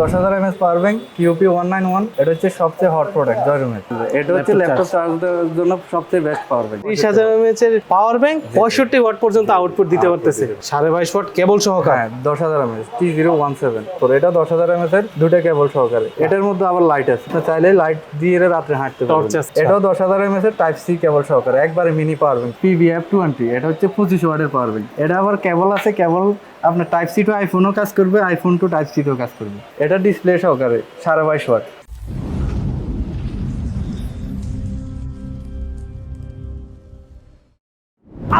দশ হাজার mAh power bank QP one nine one এটা হচ্ছে সবচেয়ে হট প্রোডাক্ট জয়রুমের এটা হচ্ছে ল্যাপটপ চার্জ দেওয়ার জন্য সবচেয়ে বেস্ট পাওয়ার ব্যাংক ত্রিশ হাজার এমএচ এর পাওয়ার ব্যাংক পঁয়ষট্টি ওয়াট পর্যন্ত আউটপুট দিতে পারতেছে। সাড়ে বাইশ ওয়াট কেবল সহকারে। হ্যাঁ দশ হাজার mAh T zero one seven তো এটা দশ হাজার এমএস এর দুটো কেবল সহকারে। এটার মধ্যে আবার লাইট আছে। আপনি চাইলে লাইট দিয়ে রাত্রে হাঁটতে আছে। এটাও দশ হাজার এমএস এর টাইপ সি কেবল সহকারে। একবারে mini power bank PVF twenty এটা হচ্ছে পঁচিশ ওয়াটের পাওয়ার ব্যাংক এটা আবার কেবল আছে কেবল আপনার টাইপ সি টু আইফোনও কাজ করবে আইফোন টু টাইপ সি কাজ করবে। এটা ডিসপ্লে সহকারে, সাড়ে বাইশ ওয়াট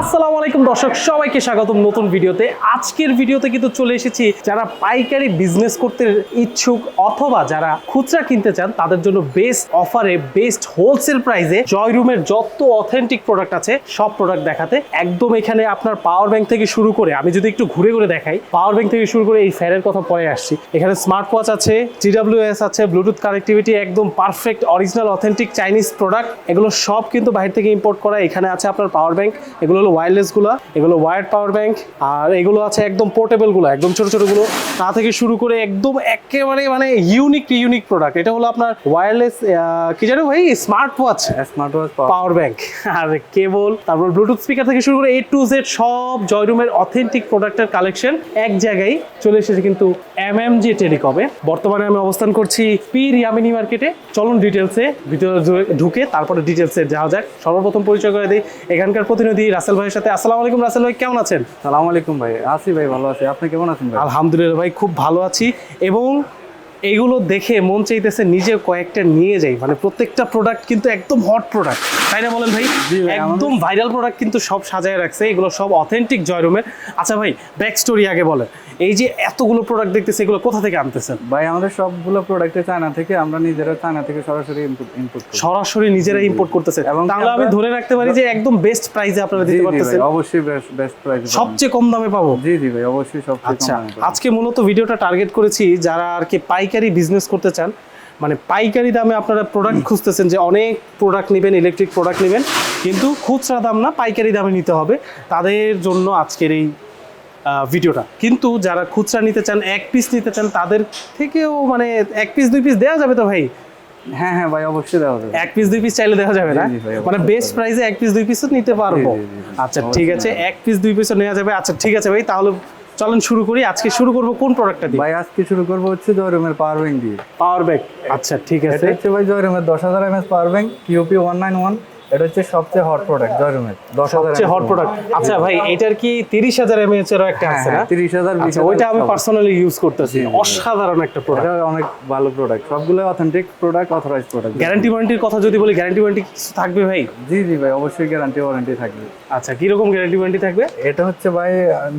আসসালামু আলাইকুম দর্শক, সবাইকে স্বাগতম নতুন ভিডিওতে। আজকের ভিডিওতে কিন্তু চলে এসেছি যারা পাইকারি বিজনেস করতে ইচ্ছুক অথবা যারা খুচরা কিনতে চান, তাদের জন্য বেস্ট অফারে বেস্ট হোলসেল প্রাইসে জয়রুমের যত অথেন্টিক প্রোডাক্ট আছে, সব প্রোডাক্ট দেখাতে একদম এখানে আপনার পাওয়ার ব্যাংক থেকে শুরু করে, আমি যদি একটু ঘুরে ঘুরে দেখাই পাওয়ার ব্যাংক থেকে শুরু করে এই ফ্যানের কথা পরে আসছি। এখানে স্মার্ট ওয়াচ আছে জিডাব্লিউএস আছে ব্লুটুথ কানেক্টিভিটি একদম perfect original authentic Chinese product এগুলো সব কিন্তু বাইরে থেকে ইম্পোর্ট করা এখানে আছে আপনার পাওয়ার ব্যাংক এগুলো হলো ওয়্যারলেসগুলো এগুলো ওয়ার্ড পাওয়ার ব্যাংক আর এগুলো আছে একদম পোর্টেবলগুলো একদম ছোট ছোটগুলো তা থেকে শুরু করে একদম একেবারে মানে ইউনিক ইউনিক প্রোডাক্ট এটা হলো আপনার ওয়্যারলেস কি জানো ভাই? Smart watch smart watch power bank আর কেবল তারপর ব্লুটুথ স্পিকার থেকে শুরু করে এ টু জেড সব জয়রুমের অথেন্টিক প্রোডাক্টের কালেকশন এক জায়গায় চলে এসেছে কিন্তু এম এম জি টেলিকমে বর্তমানে আমি অবস্থান করছি পীর ইয়ামিনী মার্কেটে চলুন ডিটেলসে ভিতরে ঢুকে তারপরে ডিটেলসে যাওয়া যাক। সর্বপ্রথম পরিচয় করে দিই এখানকার প্রতিনিধি রাসেল ভাইয়ের সাথে। আসসালামু আলাইকুম রাসেল ভাই কেমন আছেন? সালাম আলাইকুম ভাই। আছি ভাই ভালো আছি। আপনি কেমন আছেন ভাই? আলহামদুলিল্লাহ ভাই খুব ভালো আছি। এবং এইগুলো দেখে মন চাইতেছে নিজে কয়েকটা নিয়ে যাই। মানে প্রত্যেকটা প্রোডাক্ট কিন্তু একদম হট প্রোডাক্ট তাই না বলেন ভাই? ভাই, একদম ভাইরাল প্রোডাক্ট কিন্তু সব সাজায় রাখছে। এগুলো সব অথেন্টিক জয়রুমের আচ্ছা ভাই ব্যাক স্টোরি আগে বলেন। এই যে এতগুলো প্রোডাক্ট দেখতেছে এগুলো কোথা থেকে আনতেছেন? ভাই আমাদের সবগুলো প্রোডাক্টে চায়না থেকে আমরা নিজেরা চায়না থেকে সরাসরি ইম্পোর্ট করি সরাসরি নিজেরা ইম্পোর্ট করতেছে এবং তাহলে আমি ধরে রাখতে পারি যে একদম বেস্ট প্রাইসে আপনারা দিতে পারতেছেন। অবশ্যই বেস্ট বেস্ট প্রাইস সবচেয়ে কম দামে পাবো? জি জি ভাই অবশ্যই সব আচ্ছা আজকে মূলত ভিডিওটা টার্গেট করেছি যারা আর কি পাইকারি বিজনেস করতে চান। মানে পাইকারি দামে আপনারা প্রোডাক্ট খুঁজতেছেন যে অনেক প্রোডাক্ট নেবেন ইলেকট্রিক প্রোডাক্ট নেবেন। কিন্তু খুচরা দাম না পাইকারি দামে নিতে হবে। তাদের জন্য আজকের এই ভিডিওটা। কিন্তু যারা খুচরা নিতে চান এক পিস নিতে চান তাদের থেকেও মানে এক পিস দুই পিস দেওয়া যাবে তো ভাই? হ্যাঁ হ্যাঁ ভাই অবশ্যই দেওয়া যাবে। এক পিস দুই পিস চাইলে দেওয়া যাবে না? মানে বেস্ট প্রাইসে এক পিস দুই পিসও নিতে পারব। আচ্ছা ঠিক আছে এক পিস দুই পিসও নেওয়া যাবে। আচ্ছা ঠিক আছে ভাই তাহলে চলেন শুরু করি। আজকে শুরু করব কোন প্রোডাক্টটা দিয়ে? ভাই আজকে শুরু করব হচ্ছে জয়রুমের পাওয়ার ব্যাংক দিয়ে। পাওয়ার ব্যাংক আচ্ছা ঠিক এটা আছে। হচ্ছে ভাই জয়রুমের দশ হাজার mAh power bank QP one nine one এটা হচ্ছে সবচেয়ে হট প্রোডাক্ট জয়রুমের দশ হাজার হট প্রোডাক্ট আচ্ছা ভাই এটার কি তিরিশ হাজার এমএএচ এর একটা আছে না? তিরিশ হাজার আচ্ছা ওইটা আমি পার্সোনালি ইউজ করতেছি। অসাধারণ একটা প্রোডাক্ট অনেক ভালো প্রোডাক্ট সবগুলো authentic product authorize product guarantee ওয়ারেন্টির কথা যদি বলি গ্যারান্টি ওয়ারেন্টি কিছু থাকবে ভাই? জি জি ভাই অবশ্যই গ্যারান্টি ওয়ারেন্টি থাকবে। আচ্ছা কীরকম গ্যারান্টি ওয়ারেন্টি থাকবে? এটা হচ্ছে ভাই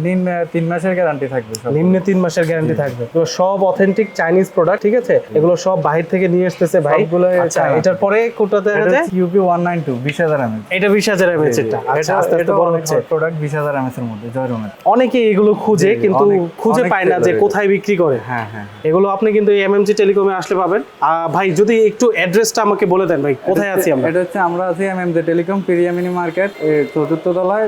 নিম্ন তিন মাসের গ্যারান্টি থাকবে নিম্নে তিন মাসের গ্যারান্টি থাকবে। তো সব অথেন্টিক চাইনিজ প্রোডাক্ট ঠিক আছে? এগুলো সব বাহির থেকে নিয়ে আসতেছে ভাই। আচ্ছা এটার পরে কোনটা দেখা যায়? কিউপি ওয়ান নাইন টু বিশ হাজার এমএস এটা বিশ হাজার এমএচ এটা। আস্তে আস্তে বড় হচ্ছে। প্রোডাক্ট বিশ হাজার এমএস এর মধ্যে জয়রুমের অনেকে এগুলো খুঁজে কিন্তু খুঁজে পায় না যে কোথায় বিক্রি করে। হ্যাঁ হ্যাঁ এগুলো আপনি কিন্তু এমএমজি টেলিকমে আসলে পাবেন। ভাই যদি একটু অ্যাড্রেসটা আমাকে বলে দেন ভাই কোথায় আছি আমরা? এটা হচ্ছে আমরা আছি এম এম দে টেলিকম পিরিয়ামিনি মার্কেট চতুর্থ তলায়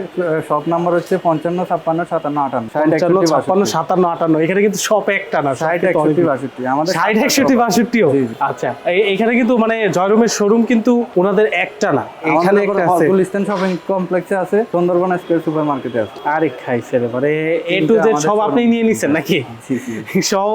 শপ নাম্বার হচ্ছে পঞ্চান্ন ছাপ্পান্ন সাতান্ন আটান্ন। পঞ্চান্ন ছাপ্পান্ন সাতান্ন আটান্ন। এখানে কিন্তু সব একটা না ষাট একষট্টি বাষট্টি। আমাদের ষাট একষট্টি বাষট্টিও। আচ্ছা এখানে কিন্তু মানে জয়রুমের শোরুম কিন্তু ওনাদের একটা না। এখানে একটা আছে। গুলিস্তান শপিং কমপ্লেক্সে আছে সুন্দরবন স্কয়ার সুপার মার্কেটে আছে। আরে খাইছে রে মানে এ টু জেড সব আপনি নিয়ে নিছেন নাকি। সব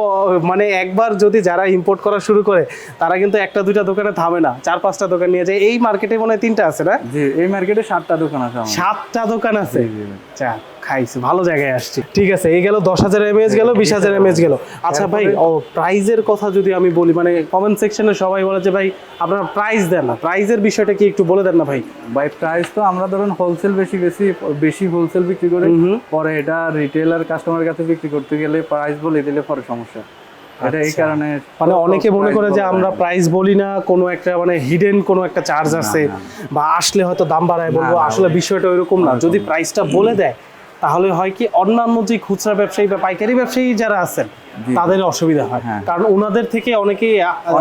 মানে একবার যদি যারা ইম্পোর্ট করা শুরু করে তারা কিন্তু একটা দুইটা দোকানে থামে না চার পাঁচটা দোকান নিয়ে যায়। এই মার্কেটে মনে হয় তিনটা আছে না? জি এই মার্কেটে সাতটা দোকান আছে সাতটা দোকান আছে। আচ্ছা। খাইছি ভালো জায়গায় আসছি। ঠিক আছে এই গেল দশ হাজার এমএস গেল বিশ হাজার এমএস গেল। আচ্ছা ভাই ও প্রাইজের কথা যদি আমি বলি মানে কমেন্ট সেকশনে সবাই বলে যে ভাই আপনারা প্রাইস দেন না। প্রাইজের বিষয়টা কি একটু বলে দেন না ভাই? ভাই প্রাইস তো আমরা ধরুন হোলসেল বেশি বেশি বেশি হোলসেল বিক্রি করি। পরে এটা রিটেলার কাস্টমারের কাছে বিক্রি করতে গেলে প্রাইস বলে দিলে পরে সমস্যা। এটা এই কারণে মানে অনেকে মনে করে যে আমরা প্রাইস বলি না কোনো একটা মানে হিডেন কোনো একটা চার্জ আছে বা আসলে হয়তো দাম বাড়ায় বলব আসলে বিষয়টা ওইরকম না। যদি প্রাইসটা বলে দেয় তাহলে হয় কি অন্যান্য যে খুচরা ব্যবসায়ী বা পাইকারি ব্যবসায়ী যারা আছেন তাদের অসুবিধা হয়। হ্যাঁ। কারণ ওনাদের থেকে অনেকে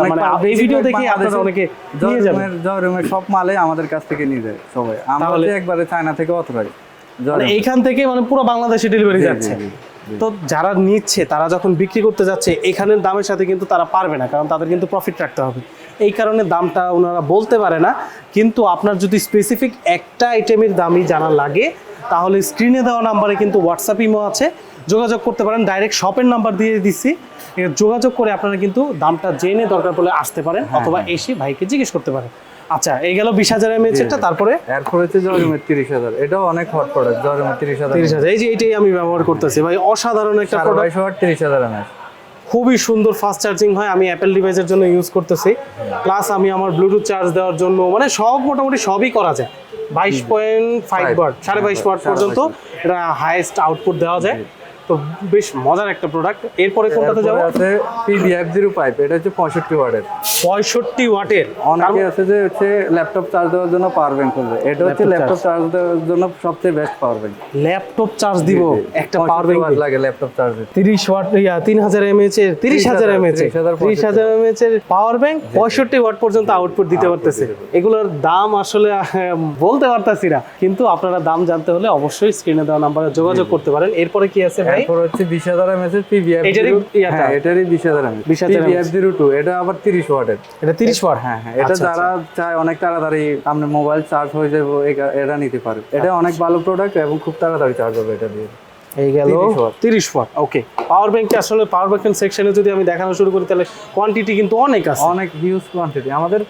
মানে এই ভিডিও দেখে আপনারা অনেকে নিয়ে যাবেন। জয়রুমের সব মালে আমাদের কাছ থেকে নিয়ে যায় সবাই। আমরা একবারে চায়না থেকে অথরাই। মানে এইখান থেকে মানে পুরো বাংলাদেশে ডেলিভারি যাচ্ছে। তো যারা নিচ্ছে তারা যখন বিক্রি করতে যাচ্ছে এখানের দামের সাথে কিন্তু তারা পারবে না কারণ তাদের কিন্তু প্রফিট রাখতে হবে। এই কারণে দামটা ওনারা বলতে পারে না কিন্তু আপনার যদি স্পেসিফিক একটা আইটেমের দামই জানা লাগে তাহলে স্ক্রিনে দেওয়া নাম্বারে কিন্তু হোয়াটসঅ্যাপ ইমো আছে। যোগাযোগ করতে পারেন ডাইরেক্ট শপের নাম্বার দিয়ে দিচ্ছি যোগাযোগ করে আপনারা কিন্তু দামটা জেনে দরকার পড়লে আসতে পারেন অথবা এসে ভাইকে জিজ্ঞেস করতে পারেন। আচ্ছা এই গেল বিশ হাজার এমএচেরটা তারপরে? এরপর হচ্ছে জরিমের তিরিশ হাজার। এটাও অনেক হট প্রোডাক্ট জরিমের তিরিশ হাজার। তিরিশ হাজার এই যে এইটাই আমি ব্যবহার করতেছি। ভাই অসাধারণ একটা প্রোডাক্ট বাইশ ওয়াট তিরিশ হাজার এমএস খুবই সুন্দর ফাস্ট চার্জিং হয় আমি অ্যাপেল ডিভাইসের জন্য ইউজ করতেছি। প্লাস আমি আমার ব্লুটুথ চার্জ দেওয়ার জন্য মানে সব মোটামুটি সবই করা যায়। বাইশ পয়েন্ট ফাইভ. ওয়াট সাড়ে বাইশ ওয়াট পর্যন্ত এটা হাইয়েস্ট আউটপুট দেওয়া যায়। তো বেশ মজার একটা প্রোডাক্ট এরপরে কোনটাতে যাব? আছে পিবিএফ জিরো পাইপ এটা হচ্ছে পঁয়ষট্টি ওয়াটের। পঁয়ষট্টি ওয়াটের। অনেকে আছে যে হচ্ছে ল্যাপটপ চার্জ দেওয়ার জন্য পাওয়ার ব্যাংক করবে এটা হচ্ছে ল্যাপটপ চার্জ দেওয়ার জন্য সবচেয়ে best power bank laptop charge দিব একটা পাওয়ার ব্যাংক লাগে ল্যাপটপ চার্জ তিরিশ ওয়াট ইয়া তিন হাজার এমএচ এর তিরিশ হাজার এমএচ এর 30,000 তিরিশ হাজার এমএচ এর পাওয়ার ব্যাংক পঁয়ষট্টি ওয়াট পর্যন্ত আউটপুট দিতে পারতেছে। এগুলোর দাম আসলে বলতে পারতাছি না। কিন্তু আপনারা দাম জানতে হলে অবশ্যই স্ক্রিনে দেওয়া নাম্বারে যোগাযোগ করতে পারেন। এরপরে কি আছে? ভাই এরপর হচ্ছে এমএস এর পিবিএফ এটারই ইয়াটা? হ্যাঁ এটারই বিশ হাজার এমএস 20,000 পিবিএফ জিরো এটা আবার তিরিশ ওয়াটের এটা তিরিশ ওয়াট হ্যাঁ হ্যাঁ এটা আচ্ছা, যারা চায় অনেক তাড়াতাড়ি আপনার মোবাইল চার্জ হয়ে যাবে এটা- নিতে পারে। এটা অনেক ভালো প্রোডাক্ট এবং খুব তাড়াতাড়ি চার্জ হবে এটা দিয়ে। এই গেল 30 তিরিশ ওয়াট ওকে পাওয়ার ব্যাংকে আসলে পাওয়ার ব্যাংক সেকশনে যদি আমি দেখানো শুরু করি তাহলে কোয়ান্টিটি কিন্তু অনেক আছে। অনেক হিউজ কোয়ান্টিটি আমাদের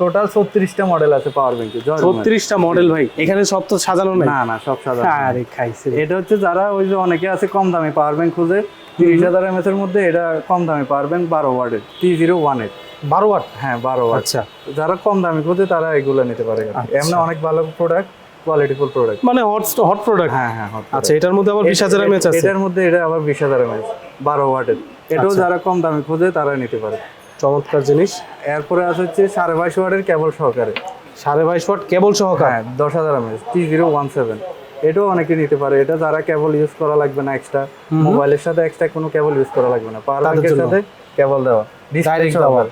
টোটাল ছত্রিশটা মডেল আছে পাওয়ার ব্যাংকে ছত্রিশটা মডেল ভাই এখানে সব তো সাজানো নাই? না না সব সাধারণ আরে খাইছে এটা হচ্ছে যারা ওই যে অনেকে আছে কম দামে পাওয়ার ব্যাংক খুঁজে তিরিশ হাজার এমএস এর মধ্যে এটা কম দামে পাওয়ার ব্যাংক বারো ওয়ার্ডের টি জিরো ওয়ানের বারো ওয়াট হ্যাঁ বারো ওয়াট আচ্ছা। যারা কম দামে খুঁজে তারা এগুলো নিতে পারে। এমনি অনেক ভালো প্রোডাক্ট কোয়ালিটিফুল প্রোডাক্ট মানে হট হট প্রোডাক্ট হ্যাঁ হ্যাঁ আচ্ছা এটার মধ্যে আবার বিশ হাজার এমএচ আছে? এটার মধ্যে এটা আবার বিশ হাজার এমএস বারো ওয়াটের এটাও আচ্ছা। যারা কম দামে খোঁজে তারা নিতে পারে। চমৎকার জিনিস। এরপরে আছে হচ্ছে সাড়ে বাইশ ওয়াটের কেবল সহকারে। সাড়ে বাইশ ওয়াট কেবল সহকারে? হ্যাঁ দশ হাজার mAh three zero one seven এটাও অনেকে নিতে পারে। এটা যারা কেবল ইউজ করা লাগবে না এক্সট্রা মোবাইলের সাথে এক্সট্রা কোনো কেবল ইউজ করা লাগবে না। পাওয়ার ব্যাংকের সাথে কেবল দেওয়া। Direct দেওয়া।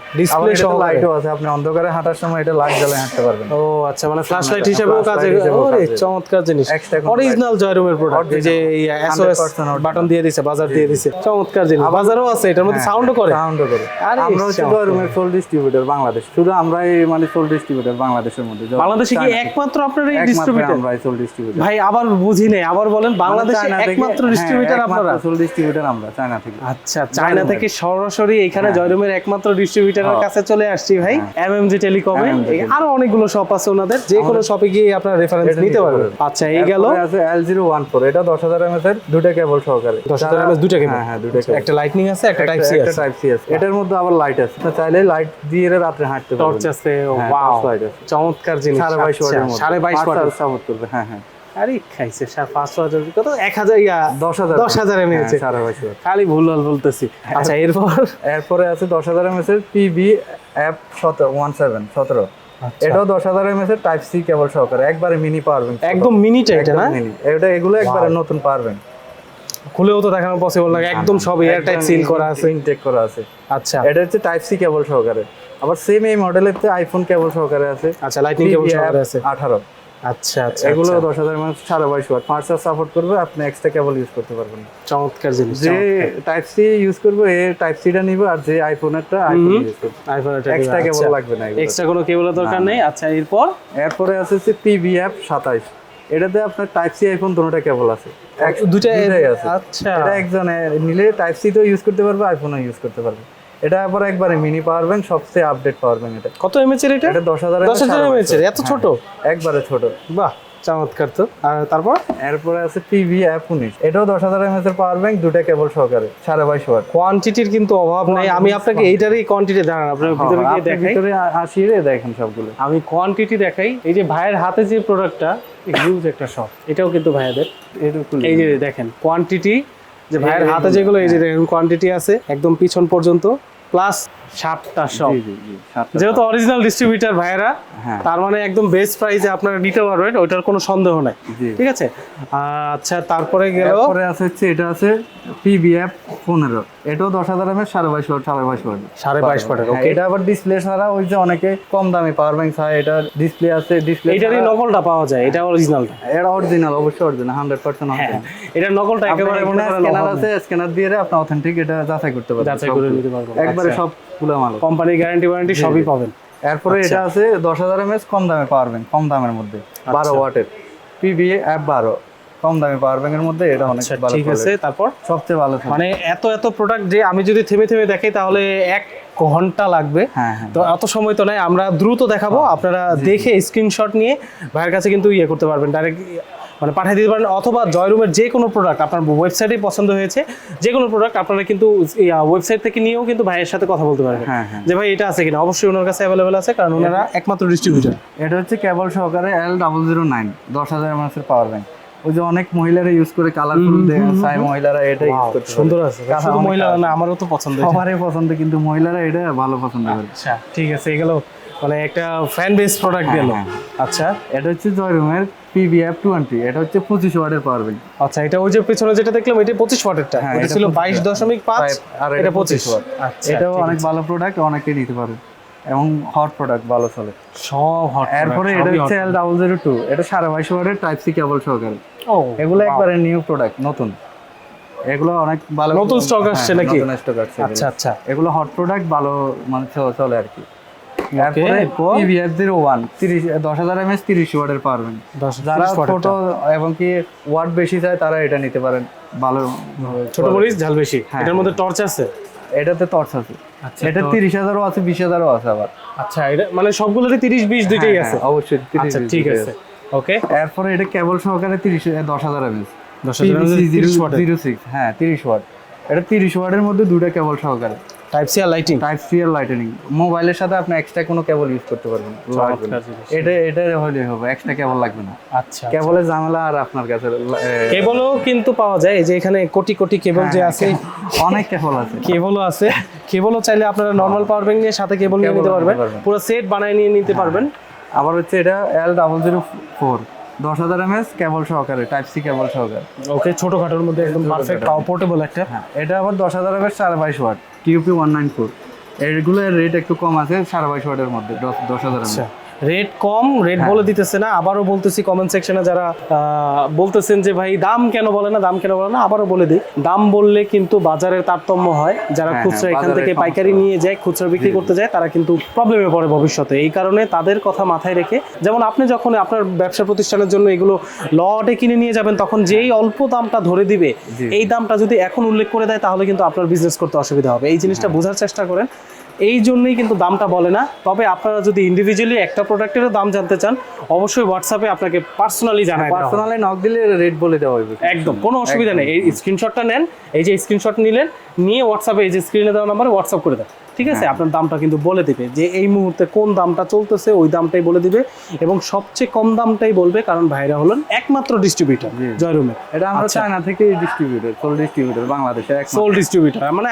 লাইটও আছে আপনি অন্ধকারে হাঁটার সময় এটা লাইট জ্বালিয়ে হাঁটতে পারবেন। ও আচ্ছা মানে ফ্ল্যাশ লাইট হিসেবেও কাজে ওরে চমৎকার জিনিস। অরিজিনাল জয়রুমের প্রোডাক্ট এই এসওএস বাটন দিয়ে দিছে বাজার দিয়ে দিছে। চমৎকার জিনিস। বাজারও আছে এটার মধ্যে সাউন্ডও করে। সাউন্ডও করে। আরে আমরা হচ্ছে চমৎকার। রুমের ডিস্ট্রিবিউটর বাংলাদেশ। শুধু আমরাই মানে সোল ডিস্ট্রিবিউটর বাংলাদেশের মধ্যে। বাংলাদেশে কি একমাত্র আপনার এই একমাত্র ডিস্ট্রিবিউটর আমরাই সোল ডিস্ট্রিবিউটর ভাই আবার বুঝি নেই আবার বলেন বাংলাদেশে একমাত্র ডিস্ট্রিবিউটর আপনারা? ডিস্ট্রিবিউটর আমরা চায়না থেকে। আচ্ছা চায়না থেকে সরাসরি এখানে জয়রুমের একমাত্র ডিস্ট্রিবিউটরের হ্যাঁ। কাছে চলে আসছি ভাই এমএমজি টেলিকমে MMG আরও অনেকগুলো শপ আছে ওনাদের যে কোনো শপে গিয়ে আপনারা রেফারেন্স নিতে পারবেন। পারবেন। আচ্ছা এই গেল। আছে এল জিরো ওয়ান ফোর এটা দশ হাজার এমএস এর দুটা কেবল সহকারে। দশ হাজার যারা- এমএস দুটা কেবল হ্যাঁ হ্যাঁ দুটা কেবল একটা লাইটনিং আছে একটা টাইপ সি একটা আছে। টাইপ সি আছে। এটার মধ্যে আবার লাইট আছে। আপনি চাইলে লাইট দিয়ে রাত্রে হাঁটতে টর্চ আছে হ্যাঁ, ওয়াও আছে। চমৎকার জিনিস। সাড়ে বাইশ আচ্ছা, ওয়াটের মধ্যে। সাড়ে বাইশ ওয়াট সাপোর্ট করবে হ্যাঁ হ্যাঁ। আরে খাইছে পাঁচশো হাজার কত? এক হাজার ইয়া দশ হাজার দশ হাজার এমএএচ হ্যাঁ, বাইশ খালি ভুল ভালো বলতেছি। আচ্ছা এরপর? এরপরে আছে দশ হাজার এর পিবি অ্যাপ সতেরো ওয়ান সেভেন সতেরো। আচ্ছা। এটাও দশ হাজার এর টাইপ সি কেবল সহকারে একবারে মিনি পাওয়ার ব্যাংক একদম মিনিট এটা না? মিনি এটা এগুলো একবারে নতুন পাওয়ার ব্যাংক খুলেও তো দেখানো পসিবল না একদম সব এয়ার টাইপ সিল করা আছে। ইনটেক করা আছে। আচ্ছা। এটা হচ্ছে টাইপ সি কেবল সহকারে। আবার সেম এই মডেলের আইফোন কেবল সহকারে আছে। আচ্ছা লাইটনিং কেবল সহকারে আছে। আঠারো। আচ্ছা আচ্ছা এগুলো আচ্ছা। দশ হাজার মানে সাড়ে বাইশ ওয়াট। পাঁচ সাপোর্ট করবে আপনি এক্সট্রা কেবল ইউজ করতে পারবেন। চমৎকার জিনিস যে টাইপ সি ইউজ করবে এ টাইপ সিটা নিবে আর যে আইফোনেরটা আইফোন ইউজ করবে। আইফোন এটা এক্সট্রা কেবল লাগবে না এক্সট্রা কোনো কেবলের দরকার নেই? আচ্ছা এরপর? এরপরে আছে হচ্ছে পিবি অ্যাপ সাতাইশ। এটাতে আপনার টাইপ সি আইফোন দুটোটা কেবল আছে। দুইটাই আছে। আচ্ছা। এটা একজনে নিলে টাইপ সি তো ইউজ করতে পারবে আইফোনও ইউজ করতে পারবে। এটা আবার একবারে মিনি পাওয়ার ব্যাংক সবচেয়ে আপডেট পাওয়ার ব্যাংক এটা। কত এমএচ এর এটা? এটা দশ হাজার দশ এমএচ এর এত ছোট? একবারে ছোট। বাহ চমৎকার তো। আর তারপর? এরপরে আছে পিভি অ্যাপ উনিশ। এটাও দশ হাজার এমএস এর পাওয়ার ব্যাংক দুটা কেবল সহকারে সাড়ে বাইশ ওয়াট কোয়ান্টিটির কিন্তু অভাব নাই। আমি আপনাকে এইটারই কোয়ান্টিটি দেখান আপনার ভিতরে গিয়ে হ্যাঁ, দেখাই। ভিতরে আসিয়ে দেখেন সবগুলো। আমি কোয়ান্টিটি দেখাই। এই যে ভাইয়ের হাতে যে প্রোডাক্টটা হিউজ একটা শপ এটাও কিন্তু ভাইয়াদের। এই যে দেখেন কোয়ান্টিটি যে ভাইয়ের হাতে যেগুলো এই যে কোয়ান্টিটি আছে একদম পিছন পর্যন্ত প্লাস সাতটা শপ যেহেতু অরিজিনাল ডিস্ট্রিবিউটার ভাইয়েরা হ্যাঁ। তার মানে একদম বেস্ট প্রাইসে আপনারা নিতে পারবেন ওইটার কোনো সন্দেহ নাই। ঠিক আছে? আচ্ছা তারপরে গেল এরপরে আছে হচ্ছে এটা আছে পিবি অ্যাপ পনেরো। এটাও দশ হাজার এমএস সাড়ে বাইশ ওয়াট সাড়ে বাইশ ওয়াট সাড়ে বাইশ ওয়াটের, হ্যাঁ, এটা আবার ডিসপ্লে ছাড়া ওই যে অনেকে কম দামি পাওয়ার ব্যাংক হয় এটা ডিসপ্লে আছে ডিসপ্লে এইটারই নকলটা পাওয়া যায় এটা অরিজিনালটা এটা অরিজিনাল অবশ্যই অরিজিনাল হান্ড্রেড পার্সেন্ট এটার নকলটা একেবারে স্ক্যানার আছে স্ক্যানার দিয়ে আপনি অথেন্টিক এটা যাচাই করতে পারবেন যাচাই করে নিতে পারবেন। একবারে আচ্ছা। সব গুলো মাল কোম্পানির গ্যারান্টি ওয়ারেন্টি সবই পাবেন। এরপরে আচ্ছা। এটা আছে দশ হাজার এমএস কম দামে পাওয়ার ব্যাংক কম দামের মধ্যে। বারো ওয়াটের। পিবিএ অ্যাপ বারো কম দামে পাওয়ার ব্যাংকের মধ্যে এটা অনেক আচ্ছা ভালো ঠিক আছে তারপর? সবচেয়ে ভালো মানে এত এত প্রোডাক্ট যে আমি যদি থেমে থেমে দেখি তাহলে এক ঘণ্টা লাগবে। হ্যাঁ হ্যাঁ তো এত সময় তো নাই আমরা দ্রুত দেখাবো আপনারা দেখে স্ক্রিনশট নিয়ে ভাইয়ের কাছে কিন্তু ইয়ে করতে পারবেন। ডাইরেক্ট মানে পাঠিয়ে দিতে পারেন অথবা জয়রুমের যে কোনো প্রোডাক্ট আপনার ওয়েবসাইটে পছন্দ হয়েছে যে কোনো প্রোডাক্ট আপনারা কিন্তু ওয়েবসাইট থেকে নিয়েও কিন্তু ভাইয়ের সাথে কথা বলতে পারবেন। হ্যাঁ হ্যাঁ। যে ভাই এটা আছে কিনা? অবশ্যই ওনার কাছে অ্যাভেলেবেল আছে কারণ ওনারা একমাত্র ডিস্ট্রিবিউটর এটা হচ্ছে কেবল সহকারে এল ডাবল জিরো নাইন দশ হাজার এমএসের পাওয়ার ব্যাংক ওই যে অনেক মহিলারা ইউজ করে কালারফুল চাই মহিলারা এটা ইউজ করতে সুন্দর আছে। শুধু অনেক না আমারও তো পছন্দ। সবারই পছন্দ কিন্তু মহিলারা এটা ভালো পছন্দ করে। আচ্ছা ঠিক আছে এগুলো মানে একটা ফ্যান বেস প্রোডাক্ট গেল হ্যাঁ, আচ্ছা এটা হচ্ছে জয়রুমের পিবিএফ টোয়েন্টি এটা হচ্ছে পঁচিশ ওয়াটের পাওয়ার ব্যাংক আচ্ছা এটা ওই যে পেছনে যেটা দেখলাম এটা পঁচিশ ওয়াটেরটা? হ্যাঁ, এটা ছিল 25 বাইশ দশমিক পাঁচ আর এটা পঁচিশ। ওয়াট। আচ্ছা এটাও অনেক ভালো প্রোডাক্ট অনেকে নিতে পারে। এবং হট প্রোডাক্ট ভালো চলে। সব হট এরপরে এটা হচ্ছে এল ডাবল জিরো টু এটা সাড়ে বাইশ ওয়াটের টাইপ সি কেবল সহকারে। ও এগুলো একবারে নিউ প্রোডাক্ট নতুন। এগুলো অনেক ভালো নতুন stock হ্যাঁ, আসছে নাকি? নতুন স্টক আসছে আচ্ছা আচ্ছা। এগুলো হট প্রোডাক্ট ভালো মানে চলে আর কি। তারপরে এরপর? জিরো ওয়ান তিরিশ দশ হাজার এমএস তিরিশ ওয়াটের পারবেন যারা ছোট এবং কি ওয়াট বেশি চায় তারা এটা নিতে পারেন। ভালো ছোট মরিচ ঝাল বেশি। এটার মধ্যে টর্চ আছে? এটাতে টর্চ আছে। এটা তিরিশ হাজারও আছে বিশ হাজারও আছে আবার। আচ্ছা এটা মানে সবগুলোতে তিরিশ বিশ দুইটাই হ্যাঁ, আছে? হ্যাঁ, অবশ্যই আচ্ছা ঠিক আছে। ওকে এরপরে এটা কেবল সহকারে তিরিশ দশ হাজার এমএস দশ হাজার জিরো সিক্স হ্যাঁ তিরিশ ওয়াট। এটা তিরিশ ওয়াটের মধ্যে দুটা কেবল সহকারে। টাইপ সি আর লাইটিং টাইপ সি আর লাইটিং মোবাইলের সাথে আপনি এক্সট্রা কোনো কেবল ইউজ করতে পারবেন এটা এটা হলে হবে এক্সট্রা কেবল লাগবে না। আচ্ছা কেবলের ঝামেলা আর আপনার কাছে কেবলও কিন্তু পাওয়া যায় এই যে এখানে কোটি কোটি কেবল যে হ্যাঁ, আছে। অনেক কেবল আছে। কেবলও আছে। কেবলও চাইলে আপনারা নর্মাল পাওয়ার ব্যাংক নিয়ে সাথে কেবল নিয়ে নিতে পারবেন। পারবেন। পুরো সেট বানায় নিয়ে নিতে পারবেন। আবার হচ্ছে এটা এল ডাবল জিরো ফোর দশ হাজার এম এস কেবল সহকারে টাইপ সি কেবল সহকারে। ওকে ছোটোখাটোর মধ্যে একদম পারফেক্ট পাওয়ার পোর্টেবল একটা। হ্যাঁ এটা আবার দশ হাজার এমএস সাড়ে বাইশ watt QP one nine four এগুলোর রেট একটু কম আছে সাড়ে বাইশ ওয়াটের মধ্যে দশ হাজার এমএস আচ্ছা। রেট কম রেট বলে দিতেছে না আবারও বলতেছি কমেন্ট সেকশনে যারা বলতেছেন যে ভাই দাম কেন বলে না দাম কেন বলে না আবারও বলে দিই। দাম বললে কিন্তু বাজারের তারতম্য হয়। যারা হ্যাঁ, খুচরা হ্যাঁ, এখান থেকে পাইকারি নিয়ে যায় খুচরা বিক্রি করতে যায় তারা কিন্তু প্রবলেমে পড়ে ভবিষ্যতে। এই কারণে তাদের কথা মাথায় রেখে যেমন আপনি যখন আপনার ব্যবসা প্রতিষ্ঠানের জন্য এগুলো লটে কিনে নিয়ে যাবেন তখন যেই অল্প দামটা ধরে দিবে এই দামটা যদি এখন উল্লেখ করে দেয় তাহলে কিন্তু আপনার বিজনেস করতে অসুবিধা হবে। এই জিনিসটা বোঝার চেষ্টা করেন। এই জন্যই কিন্তু দামটা বলে না। তবে আপনারা যদি ইন্ডিভিজুয়ালি একটা প্রোডাক্টেরও দাম জানতে চান অবশ্যই হোয়াটসঅ্যাপে আপনাকে পার্সোনালি জানাই পার্সোনালি নক দিলে রেট বলে দেওয়া হবে। একদম কোনো অসুবিধা নেই। এই স্ক্রিনশটটা নেন এই যে স্ক্রিনশট নিলেন নিয়ে হোয়াটসঅ্যাপে এই যে স্ক্রিনে দেওয়া নাম্বারে হোয়াটসঅ্যাপ করে দেন। ঠিক আছে? আপনার দামটা কিন্তু বলে দিবে যে এই মুহূর্তে কোন দামটা চলতেছে ওই দামটাই বলে দিবে এবং সবচেয়ে কম দামটাই বলবে কারণ ভাইরা হলেন একমাত্র ডিস্ট্রিবিউটর জি। জয়রুমের এটা আমরা আচ্ছা। চায়না থেকে ডিস্ট্রিবিউটর সোল ডিস্ট্রিবিউটর বাংলাদেশে এক সোল ডিস্ট্রিবিউটর মানে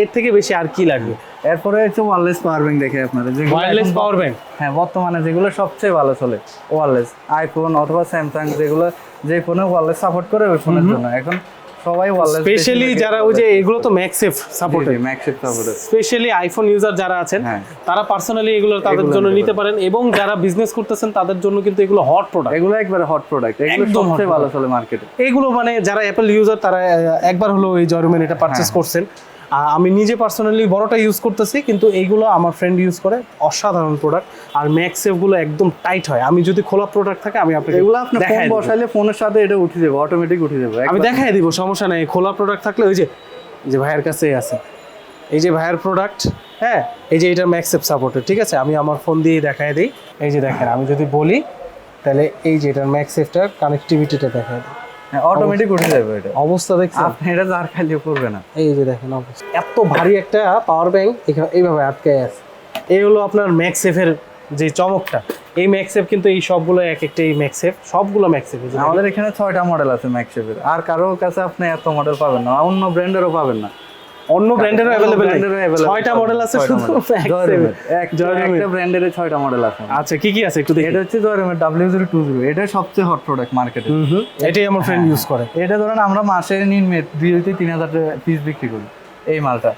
এর থেকে বেশি আর কি লাগবে? এরপরে হচ্ছে ওয়ারলেস পাওয়ার ব্যাংক দেখে আপনারা যেগুলো ওয়্যারলেস পাওয়ার ব্যাংক হ্যাঁ বর্তমানে যেগুলো সবচেয়ে ভালো চলে ওয়ারলেস আইফোন অথবা স্যামসাং যেগুলো যে ফোনে ওয়ারলেস সাপোর্ট করে ওই ফোনের জন্য। এখন সবাই স্পেশালি যারা ওই যে এগুলো তো MagSafe support MagSafe support specially iPhone user যারা আছেন হ্যাঁ। তারা পার্সোনালি এগুলো তাদের জন্য নিতে পারেন এবং যারা বিজনেস করতেছেন তাদের জন্য কিন্তু এগুলো হট প্রোডাক্ট এগুলো একবারে হট প্রোডাক্ট এগুলো সবচেয়ে ভালো চলে মার্কেটে এগুলো মানে যারা অ্যাপেল ইউজার তারা একবার হলো এই জয়রুমেন এটা পারচেস হ্যাঁ। করছেন। আমি নিজে পার্সোনালি বড়টা ইউজ করতেছি কিন্তু এইগুলো আমার ফ্রেন্ড ইউজ করে। অসাধারণ প্রোডাক্ট আর ম্যাক্সেফগুলো একদম টাইট হয়। আমি যদি খোলা প্রোডাক্ট থাকে আমি আপনাকে এগুলো আপনি ফোন দিব। বসাইলে ফোনের সাথে এটা উঠে যাবে অটোমেটিক উঠে যাবে। আমি দেখাই দিব সমস্যা নেই। খোলা প্রোডাক্ট থাকলে ওই যে যে ভাইয়ের কাছেই আছে। এই যে ভাইয়ের প্রোডাক্ট হ্যাঁ? এই যে এটা ম্যাক্সেপ সাপোর্টেড ঠিক আছে? আমি আমার ফোন দিয়ে দেখাই দিই। এই যে দেখেন আমি যদি বলি তাহলে এই যে এটার ম্যাক্সেফটার কানেক্টিভিটিটা দেখাই দিই। অটোমেটিক উঠে যাবে এটা। অবস্থা দেখছেন? আপনি এটা আর খাইলেও করবে না। এই যে দেখেন অবস্থা। এত ভারী একটা পাওয়ার ব্যাংক এইভাবে আটকে আছে। এই হলো আপনার ম্যাক্সেফের যে চমকটা। এই ম্যাক্সেফ কিন্তু এই সবগুলো এক একটা এই ম্যাক্সেফ সবগুলো ম্যাক্সেফ আমাদের এখানে ছয়টা মডেল আছে ম্যাক্সেফের আর কারও কাছে আপনি এত মডেল পাবেন না অন্য ব্র্যান্ডেরও পাবেন না। অন্য ব্র্যান্ডেরও अवेलेबल ছয়টা মডেল আছে শুধু model। এক একটা ব্র্যান্ডের ছয়টা মডেল আছে। আচ্ছা কি কি আছে একটু দেখি। এটা হচ্ছে জয়রুমের ডাব্লিউ জিরো টু জিরো এটা সবচেয়ে হট প্রোডাক্ট মার্কেটে এটাই আমার ফ্রেন্ড ইউজ করে। এটা ধরেন আমরা মাসে নিম্নে দুই থেকে তিন হাজার পিস বিক্রি করি। এই মালটা।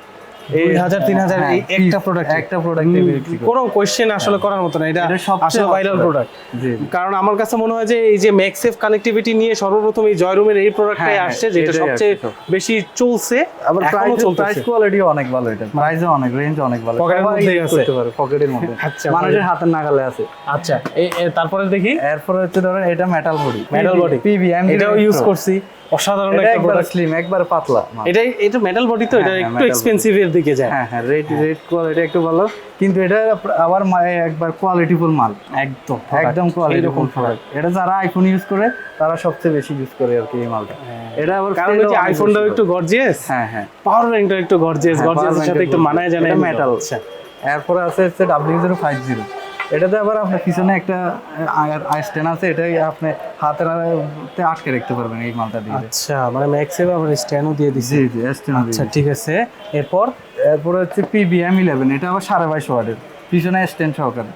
দুই হাজার তিন হাজার একটা প্রোডাক্ট একটা প্রোডাক্ট কোনো কোয়েশ্চেন আসলে করার মতো না এটা এটা আসলে ভাইরাল প্রোডাক্ট কারণ আমার কাছে মনে হয় যে এই যে ম্যাক্সেফ কানেক্টিভিটি নিয়ে সর্বপ্রথম এই জয়রুমের এই প্রোডাক্টটাই আসছে যেটা সবচেয়ে বেশি চলছে আবার প্রাইস প্রাইস কোয়ালিটি অনেক ভালো এটা। প্রাইসও অনেক রেঞ্জ অনেক ভালো। পকেটের সবাই আছে। পকেটের মধ্যে। আচ্ছা, মানুষের হাতের নাগালে আছে। আচ্ছা তারপরে দেখি? এরপরে হচ্ছে ধরেন এটা মেটাল বডি মেটাল বডি এটাও ইউজ করছি। অসাধারণ একটা প্রোডাক্ট স্লিম একবার পাতলা এটা এটা মেটাল বডি তো এটা হ্যাঁ, হ্যাঁ, একটু এক্সপেন্সিভ এর দিকে যায়। হ্যাঁ হ্যাঁ রেট রেট কোয়ালিটি একটু ভালো। কিন্তু এটা আবার একবার কোয়ালিটিফুল মাল। একদম একদম কোয়ালিটিফুল এইরকম প্রোডাক্ট এটা যারা আইফোন ইউজ করে তারা সবচেয়ে বেশি ইউজ করে আর কি এই মালটা। এটা আবার কারণ হচ্ছে আইফোনটাও একটু গর্জিয়াস হ্যাঁ হ্যাঁ। পাওয়ার ব্যাংকটা একটু গর্জিয়াস হ্যাঁ, গর্জিয়াসের সাথে একটু মানায় নিল। metal। আচ্ছা। এরপরে আছে হচ্ছে ডাব্লিউ জিরো ফাইভ জিরো এটাতে আবার আপনার পিছনে একটা স্ট্যান্ড আছে এটাই আপনি হাতের আটকে রাখতে পারবেন এই মালটা দিয়ে। আচ্ছা মানে ম্যাক্সেভ আবার স্ট্যান্ডও দিয়ে দিছে। জি জি স্ট্যান্ড আচ্ছা ঠিক আছে। এরপর? এরপরে হচ্ছে পিবিএম ইলেভেন এটা আবার সাড়ে বাইশ ওয়াটের পিছনে স্ট্যান্ড সহকারে।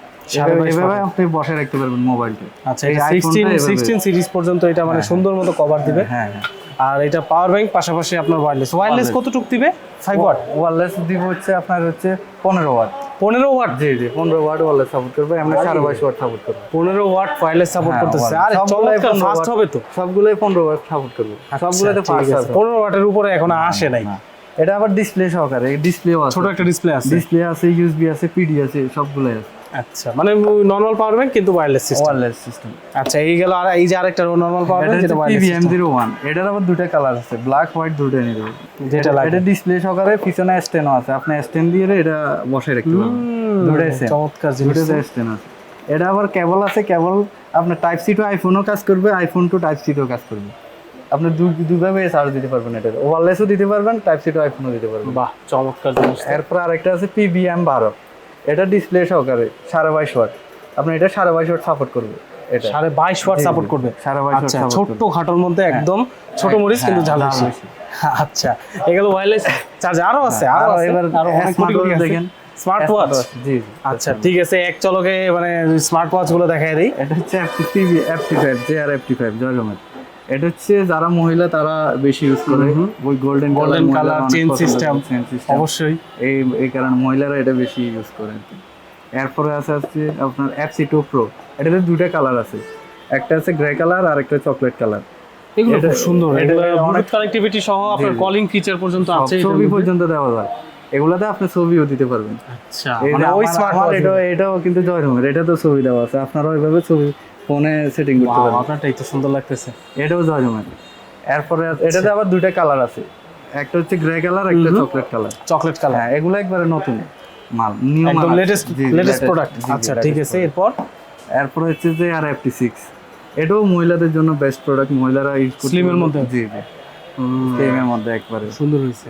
এভাবে আপনি বসে রাখতে পারবেন মোবাইলটা আচ্ছা এটা সিক্সটিন এভাবে- সিক্সটিন সিরিজ পর্যন্ত এটা মানে সুন্দর মতো কভার দিবে। হ্যাঁ হ্যাঁ। আর এটা পাওয়ার ব্যাংক পাশাপাশি আপনার ওয়্যারলেস ওয়্যারলেস কতটুক দিবে? ফাইভ ওয়াট দিব হচ্ছে আপনার হচ্ছে পনেরো ওয়াট পনেরো ওয়াট জি জি পনেরো ওয়াট ওয়ালে সাপোর্ট করবে আমরা সাড়ে বাইশ ওয়াট সাপোর্ট করব। পনেরো ওয়াট ফাইলে সাপোর্ট হ্যাঁ, করতেছে। wireless। আরে চমৎকার ফাস্ট হবে তো। সবগুলোই পনেরো ওয়াট সাপোর্ট করবে। সবগুলোতে ফাস্ট আছে। পনেরো ওয়াটের উপরে এখন আসে নাই। এটা আবার ডিসপ্লে সহকারে ডিসপ্লেও আছে ছোট একটা ডিসপ্লে আছে। ডিসপ্লে আছে ইউএসবি আছে পিডি আছে সবগুলোই আছে। আচ্ছা মানে নর্মাল পাওয়ার ব্যাংক কিন্তু ওয়্যারলেস সিস্টেম ওয়ারলেস সিস্টেম আচ্ছা এই গেল আর এই যে আরেকটা নর্মাল পাওয়ার ব্যাংক যেটা ওয়্যারলেস পিভিএম জিরো ওয়ান এটার আবার দুটো কালার আছে ব্ল্যাক হোয়াইট দুটো নিয়ে যেটা লাগে। এটা ডিসপ্লে সহকারে পিছনে স্ট্যান্ডও আছে। আপনি স্ট্যান্ড দিয়ে এটা বসে রাখতে পারবেন। দুটোই সেম চমৎকার জিনিস। দুটোতে স্ট্যান্ড আছে। এটা আবার কেবল আছে কেবল আপনার টাইপ সি টু আইফোনও কাজ করবে আইফোন টু টাইপ সিতেও কাজ করবে। আপনি দু- দুইভাবে চার্জ দিতে পারবেন এটা ওয়ারলেসও দিতে পারবেন টাইপ সি টু আইফোনও দিতে পারবেন। বাহ চমৎকার জিনিস। এরপর আরেকটা আছে পিবিএম বারো এটা ডিসপ্লে সহকারে সাড়ে বাইশ ওয়াট আপনি এটা সাড়ে বাইশ ওয়াট সাপোর্ট করবে। এটা। সাড়ে বাইশ ওয়াট সাপোর্ট করবে। সাড়ে বাইশ আচ্ছা ছোট্ট খাটোর মধ্যে একদম ছোট মরিচ কিন্তু ঝাল হ্যাঁ, বেশি আচ্ছা এগুলো ওয়্যারলেস চার্জ আরও আছে আরও এবার আরও অনেক কোটি দেখেন। স্মার্ট ওয়াচ জি আচ্ছা ঠিক আছে এক চলকে মানে স্মার্ট ওয়াচগুলো দেখাই দিই। এটা হচ্ছে এফটি ফাইভ জে আর এফটি ফাইভ জয়গমের এটা হচ্ছে যারা মহিলা তারা বেশি ইউজ করে ওই golden golden colour chain system অবশ্যই। এই এই কারণে মহিলারা এটা বেশি ইউজ করে এরপরে আছে হচ্ছে আপনার এফসি টু প্রো এটাতে দুটো কালার আছে। একটা আছে গ্রে কালার আর একটা চকলেট কালার এগুলো খুব সুন্দর। এগুলো অনেক- কানেক্টিভিটি সহ আপনার কলিং ফিচার পর্যন্ত আছে ছবি পর্যন্ত দেওয়া যায়। এগুলাতে আপনি ছবিও দিতে পারবেন। আচ্ছা মানে ওই স্মার্ট এটা এটাও কিন্তু জয়রুমের এটা তো ছবি দেওয়া আছে। আপনারা ওইভাবে ছবি ফোনে সেটিং করতে পারবেন আপনারটাই তো সুন্দর লাগতেছে। এটাও জয়রুমের এরপরে এটাতে আবার দুইটা কালার আছে। একটা হচ্ছে গ্রে কালার একটা চকলেট কালার চকলেট কালার হ্যাঁ এগুলো একবারে নতুন। মাল নিউ একদম লেটেস্ট লেটেস্ট প্রোডাক্ট আচ্ছা ঠিক আছে এরপর? এরপর হচ্ছে যে আর এফটি সিক্স এটাও মহিলাদের জন্য বেস্ট প্রোডাক্ট মহিলারা ইউজ করতে পারবে। মধ্যে? জি জি। স্লিমের মধ্যে একবারে। সুন্দর হয়েছে।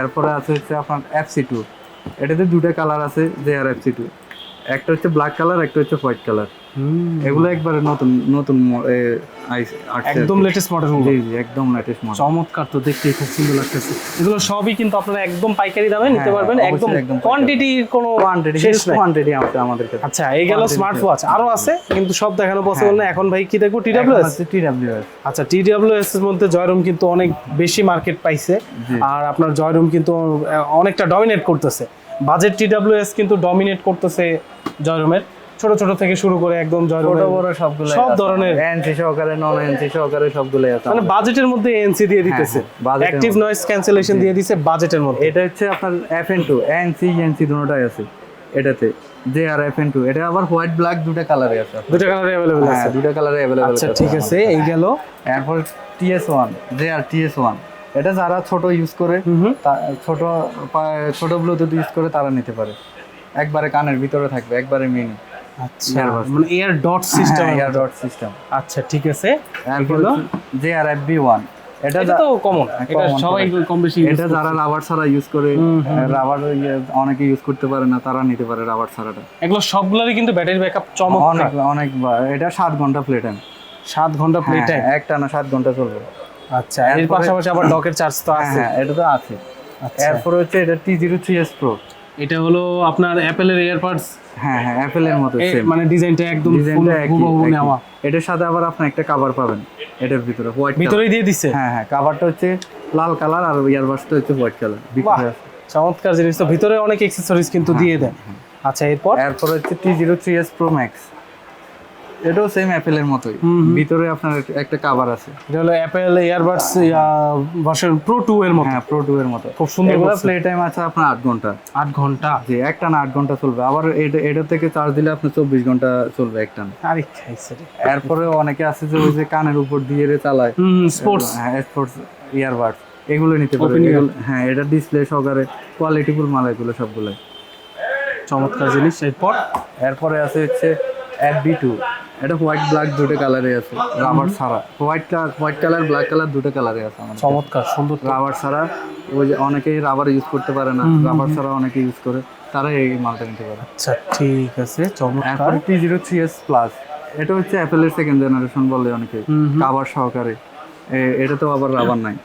এরপরে আছে হচ্ছে আপনার এফসি টু এটাতে দুটো কালার আছে যে আর এফসি টু একটা হচ্ছে ব্ল্যাক কালার একটা হচ্ছে হোয়াইট কালার এগুলো একবারে নতুন নতুন একদম লেটেস্ট মডেল জি জি একদম লেটেস্ট মডেল চমৎকার তো দেখতে খুব সুন্দর লাগতেছে। এগুলো সবই কিন্তু আপনারা একদম পাইকারি দামে নিতে হ্যাঁ, পারবেন একদম। কোয়ান্টিটির কোনো কোয়ান্টিটি শেষ কোয়ান্টিটি আছে আমাদের কাছে আচ্ছা এই গেল স্মার্ট। ওয়াচ আরও আছে কিন্তু সব দেখানো পসিবল না। এখন ভাই কি দেখব? এখন টিডব্লিউএস হচ্ছে TWS আচ্ছা টিডব্লিউএস এর মধ্যে জয়রুম কিন্তু অনেক বেশি মার্কেট পাইছে। আর আপনার জয়রুম কিন্তু অনেকটা ডমিনেট করতেছে। বাজেট টিডব্লিউএস কিন্তু ডমিনেট করতেছে জয়রুমের ছোট ছোট থেকে শুরু করে একদম ছোট বড় সবগুলো সব ধরনের এনসি সহকারে নন এনসি সহকারে সবগুলো আছে মানে বাজেটের মধ্যে এনসি দিয়ে দিতেছে। হ্যাঁ, এর অ্যাক্টিভ নয়েজ ক্যান্সেলেশন দিয়ে দিছে বাজেটের মধ্যে। এটা হচ্ছে আপনার F N two NC NC দুটোটাই আছে এটাতে। J R F N two এটা আবার হোয়াইট ব্ল্যাক দুটো কালারে আছে দুটো কালারে অ্যাভেলেবল আছে। হ্যাঁ দুটো কালারে অ্যাভেলেবল আচ্ছা ঠিক আছে এই গেল। এরপর টিএস ওয়ান জে আর টিএস ওয়ান এটা যারা ছোট ইউজ করে ছোট ছোট ব্লুটুথ ইউজ করে তারা নিতে পারে। একবারে কানের ভিতরে থাকবে একবারে মিনি আচ্ছা মানে air dot system air dot system আচ্ছা ঠিক আছে। এগুলো? J R F B one এটা তো কমন এটা সবাই কম বেশি এটা যারা রাবার ছাড়া ইউজ করে রাবার অনেকে ইউজ করতে পারে না তারা নিতে পারে রাবার ছাড়াটা। এগুলো সবগুলোরই কিন্তু ব্যাটারি ব্যাকআপ চমৎকার। অনেক অনেক এটা সাত ঘণ্টা প্লে টাইম সাত ঘণ্টা প্লে টাইম একটা না সাত ঘণ্টা চলবে। আচ্ছা এর পাশাপাশি আবার ডকের চার্জ তো হ্যাঁ আছে। হ্যাঁ এটা তো আছে। আচ্ছা। এরপর হচ্ছে এটা T zero three S pro এটা হলো আপনার অ্যাপেলের এয়ারপাডস হ্যাঁ হ্যাঁ অ্যাপেলের মতো সেম মানে ডিজাইনটা একদম হুবহু নেওয়া। এটার সাথে আবার আপনি একটা কভার পাবেন এটার ভিতরে হোয়াইট ভিতরেই দিয়ে দিচ্ছে হ্যাঁ হ্যাঁ কভারটা হচ্ছে লাল কালার আর ইয়ারবাসটা হচ্ছে হোয়াইট কালার চমৎকার জিনিস। তো ভিতরে অনেক অ্যাক্সেসরিজ কিন্তু দিয়ে দেয় আচ্ছা এরপর? এরপর হচ্ছে T zero three S pro max এটাও সেম অ্যাপেলের মতোই। ভিতরে আপনার একটা কাভার আছে। এটা হলো Apple earbuds version pro two এর মতো। হ্যাঁ প্রো টু এর মতো। খুব সুন্দর এগুলো। প্লে টাইম আছে আপনার আট ঘণ্টা। আট ঘণ্টা? জি একটা না আট ঘণ্টা চলবে। আবার এটা এটা থেকে চার্জ দিলে আপনার চব্বিশ ঘণ্টা চলবে একটা না। আরে খাইছে এরপরে অনেকে আছে যে ওই যে কানের উপর দিয়ে রে চালায়। হুম স্পোর্টস হ্যাঁ স্পোর্টস ইয়ারবাডস এগুলো নিতে পারবে Open ear। এগুলো- হ্যাঁ এটা ডিসপ্লে সহকারে কোয়ালিটিফুল মাল এগুলো সবগুলো চমৎকার জিনিস। এরপর? এরপরে আছে হচ্ছে অ্যাপ বি টু এটা হোয়াইট ব্ল্যাক দুটো কালারে আছে। রাবার ছাড়া। White colour white colour black colour দুটো কালারে আছে আমাদের চমৎকার সুন্দর রাবার ছাড়া ওই যে অনেকেই রাবার ইউজ করতে পারে না। রাবার ছাড়া অনেকে ইউজ করে। তারা এই মালটা নিতে পারে। আচ্ছা ঠিক আছে চমৎকার। T zero three S plus এটা হচ্ছে অ্যাপেলের সেকেন্ড জেনারেশন বলে অনেকে। কাবার সহকারে। এটা তো আবার রাবার নাই।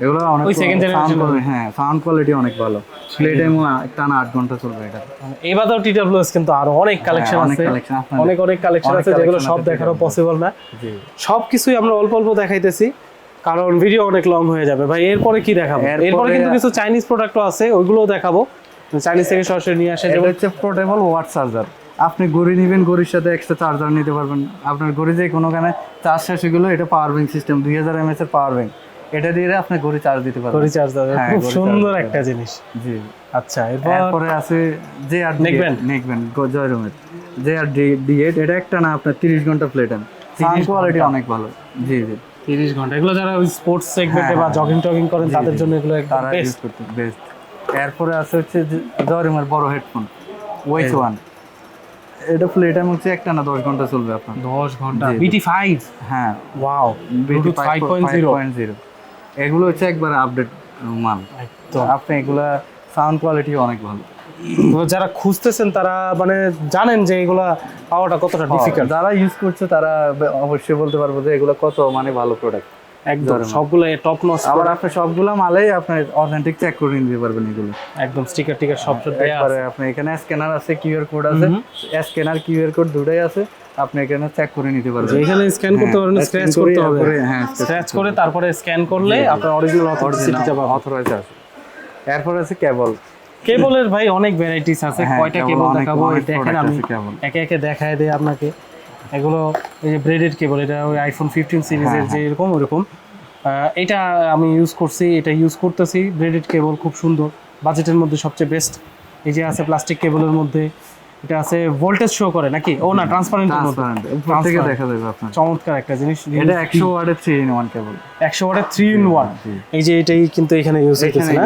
এগুলো অনেক ওই হ্যাঁ সাউন্ড কোয়ালিটি অনেক ভালো। প্লে টাইমও টানা আট ঘণ্টা চলবে এটা। এবারেও টিডাব্লিউএস কিন্তু আরও অনেক কালেকশন হ্যাঁ, আছে। অনেক অনেক কালেকশন আছে যেগুলো সব দেখানো পসিবল না। সব কিছুই আমরা অল্প অল্প দেখাইতেছি। কারণ ভিডিও অনেক লং হয়ে যাবে। ভাই এরপরে কি দেখাবো? এরপরে- কিন্তু কিছু চাইনিজ প্রোডাক্টও আছে ওইগুলোও দেখাবো। চাইনিজ থেকে সরাসরি নিয়ে আসে যেমন হচ্ছে পোর্টেবল ওয়াট চার্জার আপনি ঘড়ি নেবেন ঘড়ির সাথে এক্সট্রা চার্জার নিতে পারবেন। আপনার ঘড়ি যে কোনোখানে চার্জ শেষ হয়ে গেলো এটা পাওয়ার ব্যাংক সিস্টেম দুই হাজার এমএস এর পাওয়ার ব্যাংক এটা দিয়ে আপনি ঘড়ি চার্জ দিতে পারবেন। ঘড়ি চার্জ দেবে হ্যাঁ, খুব সুন্দর একটা জিনিস। জি। আচ্ছা এরপর এরপরে আছে যে আর Neckband? নেকবেন। জয়রুমের। যে আর ডি এইট এটা একটা না আপনার তিরিশ ঘণ্টা প্লে টাইম সাউন্ড কোয়ালিটি অনেক ভালো। জি জি। তিরিশ ঘণ্টা। এগুলো যারা ওই স্পোর্টস সেগমেন্টে বা জগিং টগিং করেন তাদের জন্য এগুলো একদম তারা ইউজ বেস্ট করতে বেস্ট এরপরে আছে হচ্ছে জয়রুমের বড় হেডফোন ওয়েস ওয়ান এটা প্লে টাইম হচ্ছে একটা না দশ ঘণ্টা চলবে আপনার। দশ ঘণ্টা। বিটি ফাইভ হ্যাঁ। Wow bluetooth five point zero zero এগুলো হচ্ছে একবার আপডেট মাল। একদম। আপনি এগুলা সাউন্ড কোয়ালিটি অনেক ভালো। যারা খুঁজতেছেন তারা মানে জানেন যে এগুলা পাওয়াটা কতটা ডিফিকাল্ট যারা ইউজ করছে তারা অবশ্যই বলতে পারব যে এগুলো কত মানে ভালো প্রোডাক্ট একদম সবগুলো টপ নচ আবার আপনি সবগুলো মালেই আপনি অথেন্টিক চেক করে নিতে পারবেন এগুলো। একদম স্টিকার টিকার সব আছে। একবারে আপনি এখানে স্ক্যানার আছে কিউআর কোড আছে। স্ক্যানার কিউআর কোড দুটাই আছে। আপনি এখানে চেক করে নিতে পারবেন। এখানে স্ক্যান করতে পারবেন হ্যাঁ, স্ক্র্যাচ করতে হবে। হ্যাঁ, স্ক্র্যাচ করে তারপরে স্ক্যান করলে আপনার অরিজিনাল অথেন্টিসিটিটা পাবেন অথরাইজ আছে। এরপর আছে কেবল কেবলের ভাই অনেক ভ্যারাইটিস আছে। হ্যাঁ, কয়টা কেবল দেখাবো? দেখেন আমি একে একে দেখায় দেয় আপনাকে। এগুলো এই যে ব্রেডেড কেবল এটা ওই আইফোন ফিফটিন সিরিজের হ্যাঁ, যে এরকম ওরকম এটা আমি ইউজ করছি এটা ইউজ করতেছি। ব্রেডেড কেবল খুব সুন্দর। বাজেটের মধ্যে সবচেয়ে বেস্ট এই যে আছে প্লাস্টিক কেবলের মধ্যে। এটা আছে ভোল্টেজ শো করে নাকি? ও না ট্রান্সপারেন্ট থেকে দেখা যাবে আপনার। চমৎকার একটা জিনিস। এটা একশো ওয়ার্ডের থ্রি ইন ওয়ান কেবল একশো ওয়াটের থ্রি ইন ওয়ান জি। এই যে এটাই কিন্তু এখানে ইউজ হইতেছে না।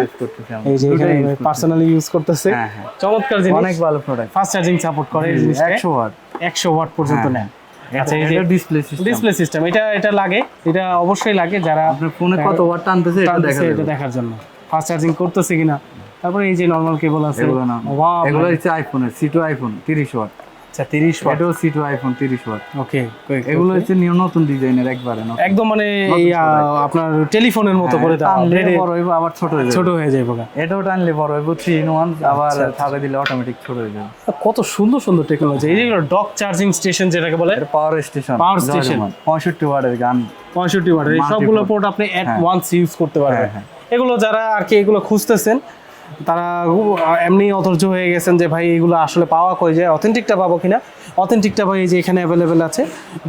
এই যে এখানে পার্সোনালি ইউজ করতেছে। হ্যাঁ, হ্যাঁ। চমৎকার জিনিস। অনেক ভালো প্রোডাক্ট ফাস্ট চার্জিং সাপোর্ট করে এই জিনিসটা একশো ওয়াট একশো ওয়াট পর্যন্ত হ্যাঁ, নেয় আচ্ছা এটা ডিসপ্লে সিস্টেম ডিসপ্লে সিস্টেম এটা এটা লাগে। এটা অবশ্যই লাগে যারা আপনার ফোনে কত ওয়াট টানতেছে এটা দেখার জন্য। ফাস্ট চার্জিং করতেছে কিনা? তারপরে এই যে নর্মাল কেবল আছে। এগুলো না। Wow, এগুলো হচ্ছে আইফোনের সি টু আইফোন তিরিশ ওয়াট। আচ্ছা তিরিশ ওয়াট। এটাও সি টু আইফোন তিরিশ ওয়াট। ওকে এগুলো হচ্ছে নিউ নতুন ডিজাইনের একবারে নতুন। একদম মানে আপনার টেলিফোনের মতো করে দেওয়া টানলে বড় হইব আবার ছোট হয়ে যাবে। ছোট হয়ে যায় বোকা এটাও টানলে বড় হইব থ্রি ইন ওয়ান আবার আচ্ছা, ছাড়ে দিলে অটোমেটিক ছোট হয়ে যাবে। কত সুন্দর সুন্দর টেকনোলজি এই যেগুলো ডক চার্জিং স্টেশন যেটাকে বলে পাওয়ার স্টেশন Power station। পঁয়ষট্টি ওয়াটের গান। পঁয়ষট্টি ওয়াটের। এই সবগুলো পোর্ট আপনি অ্যাট হ্যাঁ। ওয়ান্স ইউজ করতে পারবেন। হ্যাঁ, এগুলো যারা আর কি এগুলো খুঁজতেছেন তারা এমনি অধৈর্য হয়ে গেছেন যে ভাই এগুলো আসলে পাওয়া কই যায়? অথেন্টিকটা পাবো কিনা? অথেন্টিকটা ভাই এই যে এখানে অ্যাভেলেবেল আছে।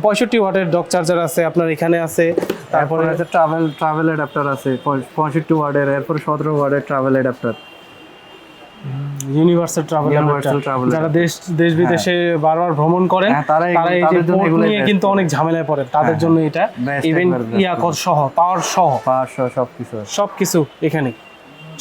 পঁয়ষট্টি ওয়াটের ডক চার্জার আছে আপনার এখানে আছে। তারপরে আছে ট্রাভেল ট্রাভেল অ্যাডাপ্টার আছে পঁয়ষট্টি ওয়ার্ডের এরপরে সতেরো ওয়ার্ডের ট্রাভেল অ্যাডাপ্টার ইউনিভার্সাল ট্রাভেল যারা দেশ দেশ বিদেশে বারবার ভ্রমণ করেন হ্যাঁ, তারা এই যে নিয়ে কিন্তু অনেক ঝামেলায় পড়ে তাদের জন্য এটা ইভেন একবার best ইয়া কর সহ পাওয়ার সহ। পাঁচশো সব কিছু আছে। সব কিছু এখানে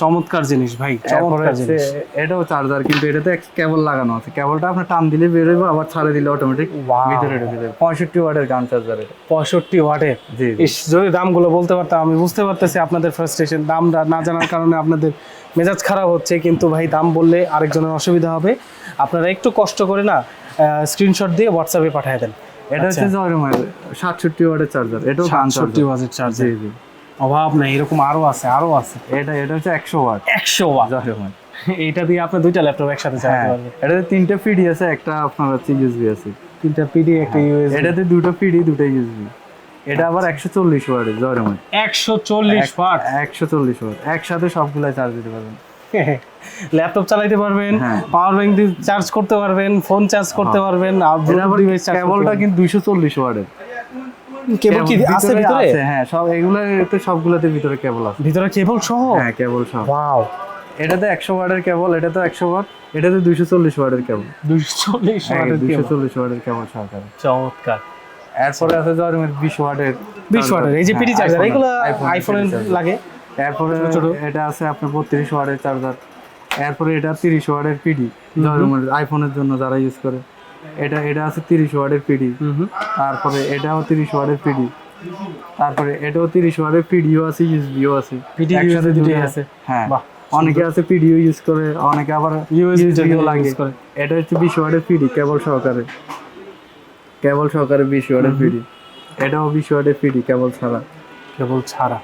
চমৎকার জিনিস ভাই চমৎকার জিনিস। এটাও চার্জার কিন্তু এটাতে কেবল লাগানো আছে। কেবলটা আপনার টান দিলে বেরোবে আবার ছাড়ে দিলে অটোমেটিক ভিতরে ঢুকে যাবে। পঁয়ষট্টি ওয়ার্ডের গান চার্জার এটা। পঁয়ষট্টি ওয়াটের? জি জি। ইস যদি দামগুলো বলতে পারতাম আমি বুঝতে পারতেছি আপনাদের ফ্রাস্ট্রেশন দাম না জানার কারণে আপনাদের মেজাজ খারাপ হচ্ছে কিন্তু ভাই দাম বললে আরেকজনের অসুবিধা হবে। আপনারা একটু কষ্ট করে না স্ক্রিনশট দিয়ে হোয়াটসঅ্যাপে পাঠিয়ে দেন। এটা হচ্ছে জয়রুমের সাতষট্টি ওয়ার্ডের চার্জার এটাও সাতষট্টি চার্জার অভাব নাই এরকম আরও আছে আরও আছে। এটা এটা হচ্ছে একশো ওয়াট। একশো ওয়াট। জয়রুমের এইটা দিয়ে আপনি দুইটা ল্যাপটপ একসাথে চালাতে হ্যাঁ পারবেন। এটাতে তিনটে পিডি আছে একটা আপনার হচ্ছে ইউএসবি আছে। তিনটা পিডি একটা ইউএসবি এটাতে দুটো পিডি দুটো ইউএসবি এটা আবার একশো চল্লিশ ওয়ার্ডের জয়রমের একশো চল্লিশ ওয়াট? একশো চল্লিশ ওয়ার্ড একসাথে সবগুলাই চার্জ দিতে পারবেন। ল্যাপটপ চালাতে পারবেন হ্যাঁ। পাওয়ার ব্যাংক দিয়ে চার্জ করতে পারবেন ফোন চার্জ করতে পারবেন আর কেবলটা কিন্তু দুইশো চল্লিশ ওয়ার্ডের কেবল কি আছে ভিতরে? আছে, হ্যাঁ সব এগুলো সবগুলোতে ভিতরে কেবল আছে। ভিতরে কেবল সহ? হ্যাঁ কেবল সব ওয়াও। এটাতে একশো ওয়ার্ডের কেবল এটাতে একশো ওয়াট এটাতে দুইশো চল্লিশ ওয়ার্ডের কেবল। দুইশো চল্লিশ ওয়াটের দুইশো চল্লিশ ওয়ার্ডের কেবল সহকারে। চমৎকার। এরপরে আছে জয়রমের বিশ ওয়াটের বিশ ওয়াটের এই যে হ্যাঁ, চার্জার এগুলো আইফোনের লাগে? এরপরে এটা আছে আপনার বত্রিশ ওয়ার্ডের চার্জার এরপরে এটা তিরিশ ওয়ার্ডের পিডি জয়রমের আইফোনের জন্য যারা ইউজ করে। এটা এটা আছে তিরিশ ওয়ার্ডের পিডি। তারপরে এটাও তিরিশ ওয়ার্ডের পিডি। তারপরে এটাও তিরিশ ওয়ার্ডের পিডিও আছে ইউএসবিও আছে। PD, একসাথে দুটোই দুটো আছে। হ্যাঁ। বাহ, অনেকে আছে পিডিও ইউজ করে অনেকে আবার ইউএসবিও লাগে। করে। এটা হচ্ছে বিশ ওয়ার্ডের পিডি কেবল সহকারে। কেবল সহকারে বিশ ওয়ার্ডের পিডি। এটাও বিশ ওয়ার্ডের পিডি কেবল ছাড়া। কেবল ছাড়া।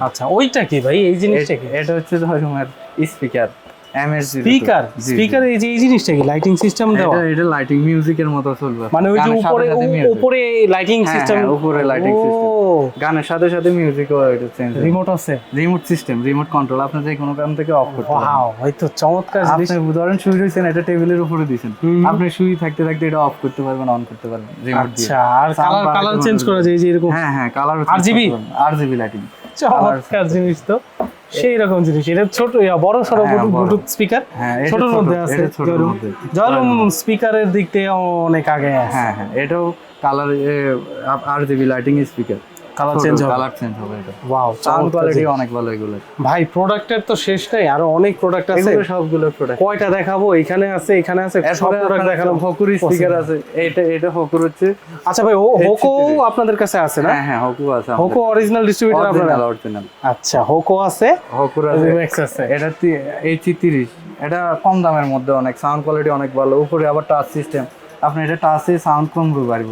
আচ্ছা ওইটা কি ভাই? এই জিনিসটা কি? এটা হচ্ছে ধরুন স্পিকার এমএস স্পিকার স্পিকার এই যে এই জিনিসটা কি? লাইটিং সিস্টেম দেওয়া? এটা এটা লাইটিং মিউজিকের মতো চলবে। মানে ওই যে উপরে সাথে উ- music। উপরে লাইটিং হ্যাঁ, সিস্টেম হ্যাঁ, উপরে lighting system। গানের সাথে সাথে মিউজিকও এটা চেঞ্জ রিমোট আছে। রিমোট সিস্টেম রিমোট কন্ট্রোল আপনি যে কোনো কারণ থেকে অফ করতে পারেন। ওয়াও এই চমৎকার জিনিস। আপনি ধরেন শুয়ে রয়েছেন এটা টেবিলের উপরে দিয়েছেন। আপনি শুয়ে থাকতে থাকতে এটা অফ করতে পারবেন অন করতে পারবেন রিমোট দিয়ে। আচ্ছা আর কালার কালার চেঞ্জ করা যায় এই যে এরকম হ্যাঁ হ্যাঁ কালার RGB? আরজিবি লাইটিং চমৎকার জিনিস তো। সেই রকম জিনিস। এটা ছোট বড় সড়ো হ্যাঁ, ব্লুটুথ স্পিকার হ্যাঁ, ছোটর ছোট, মধ্যে আছে এটা ছোটর মধ্যে। জয়রুম স্পিকারের দিক থেকে অনেক আগে আছে। হ্যাঁ হ্যাঁ এটাও colour R GB lighting speaker colour change হবে। কালার চেঞ্জ হবে এটা। ওয়াও সাউন্ড কোয়ালিটি অনেক ভালো এগুলো। ভাই প্রোডাক্টের তো শেষ নেই আরও অনেক প্রোডাক্ট আছে। এগুলো সবগুলো প্রোডাক্ট কয়টা দেখাবো? এখানে আছে এখানে আছে সব প্রোডাক্ট দেখানো হকুর স্পিকার আছে। এটা এটা হকুর হচ্ছে। আচ্ছা ভাই হোকো আপনাদের কাছে আছে না? হ্যাঁ হ্যাঁ হকু আছে হোকো অরিজিনাল ডিস্ট্রিবিউটর আপনারা? অরিজিনাল আচ্ছা হোকো আছে হকুর আছে। রিম্যাক্স আছে। এটা এইচি তিরিশ। এটা কম দামের মধ্যে অনেক সাউন্ড কোয়ালিটি অনেক ভালো। উপরে আবার টাচ সিস্টেম আপনি এটা টাচে সাউন্ড কম পারব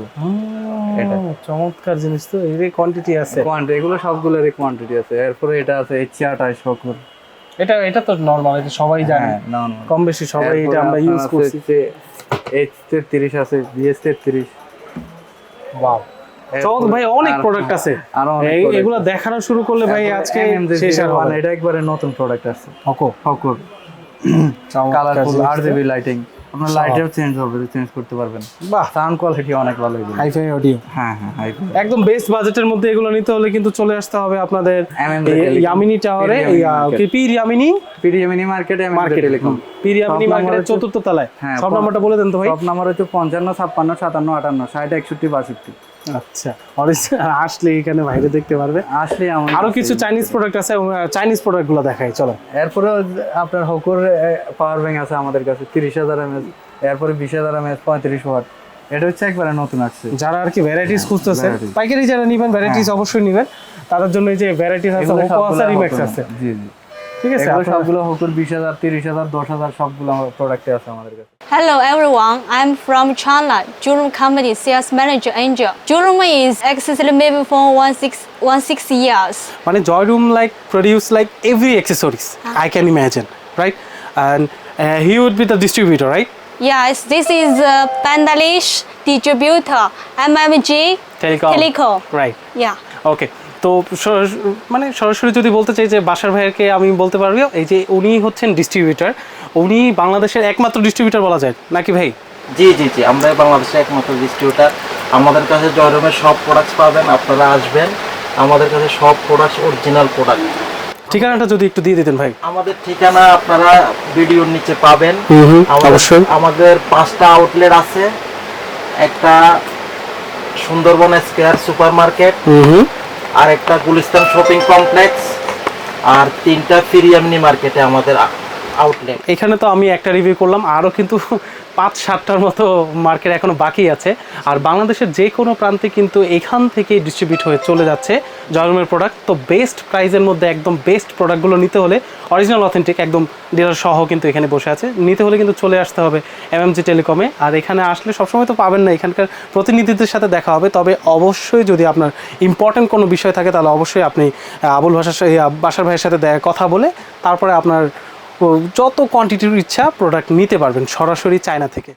এটা। চমৎকার জিনিস তো এর কোয়ান্টিটি আছে। কোয়ান্টিটি এগুলো সবগুলোর কোয়ান্টিটি আছে। এরপরে এটা আছে এইচি আঠাশ হকুর এটা এটা তো নরমাল এটা সবাই জানে। হ্যাঁ কম বেশি সবাই এটা আমরা ইউজ করছি। এইচ তেত্রিশ আছে বিএস তেত্রিশ। ওয়াও চমৎকার ভাই অনেক প্রোডাক্ট আছে। আরও অনেক এগুলো দেখানো শুরু করলে ভাই আজকে শেষ আর হবে এটা একবারে নতুন প্রোডাক্ট আছে। হোকো। চমৎকার কালারফুল। আরজিবি লাইটিং আপনার লাইটেও চেঞ্জ হবে চেঞ্জ করতে পারবেন। বাহ। সাউন্ড কোয়ালিটি অনেক ভালো এগুলো হাইফাই অডিও হ্যাঁ হ্যাঁ হাই একদম বেস্ট বাজেটের মধ্যে এগুলো নিতে হলে কিন্তু চলে আসতে হবে আপনাদের। ইয়ামিনি টাওয়ারে Pir ইয়ামিনি পির ইয়ামিনি মার্কেটে মার্কেট টেলিকম পির ইয়ামিনি মার্কেটের চতুর্থ তলায়। হ্যাঁ, সব পর- নাম্বারটা বলে দেন তো ভাই। সব নাম্বার হচ্ছে পঞ্চান্ন ছাপ্পান্ন সাতান্ন আটান্ন ষাট একষট্টি বাষট্টি। আচ্ছা আসলে এখানে বাইরে দেখতে পারবে। আসলে আরও কিছু চাইনিজ প্রোডাক্ট আছে চাইনিজ প্রোডাক্টগুলো দেখাই চলো। এরপরে আপনার হকুর পাওয়ার ব্যাংক আছে আমাদের কাছে তিরিশ হাজার এমএস এরপরে বিশ হাজার এমএস পঁয়ত্রিশ ওয়াট এটা হচ্ছে একবারে নতুন আসছে। যারা আর কি ভ্যারাইটিস Varieties। পাইকারি যারা নিবেন ভ্যারাইটিস অবশ্যই নিবেন। তাদের জন্য এই যে ভ্যারাইটিস আছে ওপো আছে রিম্যাক্স আছে। জি জি। ঠিক আছে এগুলো সবগুলো হকুর বিশ হাজার তিরিশ হাজার দশ হাজার সবগুলো প্রোডাক্টে আছে আমাদের কাছে Hello everyone, I'm from China, Jurong Company Sales Manager Angel. Jurong is existed maybe for one six one six years. মানে Joyroom like produce like every accessories I can imagine right and he would be the distributor right Yes, this is uh, Bangladesh distributor, MMG telecom Telecom. Right. Yeah. Okay তো মানে সরাসরি যদি বলতে চাই যে বাসার ভাইয়েরকে আমি বলতে পারব এই যে উনি হচ্ছেন ডিস্ট্রিবিউটর উনি বাংলাদেশের একমাত্র ডিস্ট্রিবিউটর বলা যায় নাকি ভাই? জি জি জি আমরা বাংলাদেশের একমাত্র ডিস্ট্রিবিউটার আমাদের কাছে জয়রুমের সব প্রোডাক্টস পাবেন আপনারা আসবেন। আমাদের কাছে সব প্রোডাক্টস অরিজিনাল প্রোডাক্ট ঠিকানাটা যদি একটু দিয়ে দিতেন ভাই। আমাদের ঠিকানা আপনারা ভিডিওর নিচে পাবেন। অবশ্যই। আমাদের পাঁচটা আউটলেট আছে। একটা সুন্দরবন স্কোয়ার সুপার মার্কেট আর একটা গুলিস্তান শপিং কমপ্লেক্স আর তিনটা ফিরিয়ামনি মার্কেটে আমাদের আউটলেট এখানে তো আমি একটা রিভিউ করলাম, আরও কিন্তু পাঁচ সাতটার মতো মার্কেট এখনও বাকি আছে। আর বাংলাদেশের যে কোনো প্রান্তে কিন্তু এখান থেকে ডিস্ট্রিবিউট হয়ে চলে যাচ্ছে জয়রুমের প্রোডাক্ট তো বেস্ট প্রাইজের মধ্যে একদম বেস্ট প্রোডাক্টগুলো নিতে হলে অরিজিনাল অথেন্টিক একদম ডিলার সহ কিন্তু এখানে বসে আছে। নিতে হলে কিন্তু চলে আসতে হবে এমএমজি টেলিকমে আর এখানে আসলে সবসময় তো পাবেন না, এখানকার প্রতিনিধিদের সাথে দেখা হবে। তবে অবশ্যই যদি আপনার ইম্পর্টেন্ট কোনো বিষয় থাকে, তাহলে অবশ্যই আপনি আবুল ভাষার বাসার ভাইয়ের সাথে কথা বলে তারপরে আপনার যত কোয়ান্টিটির ইচ্ছা প্রোডাক্ট নিতে পারবেন সরাসরি চায়না থেকে।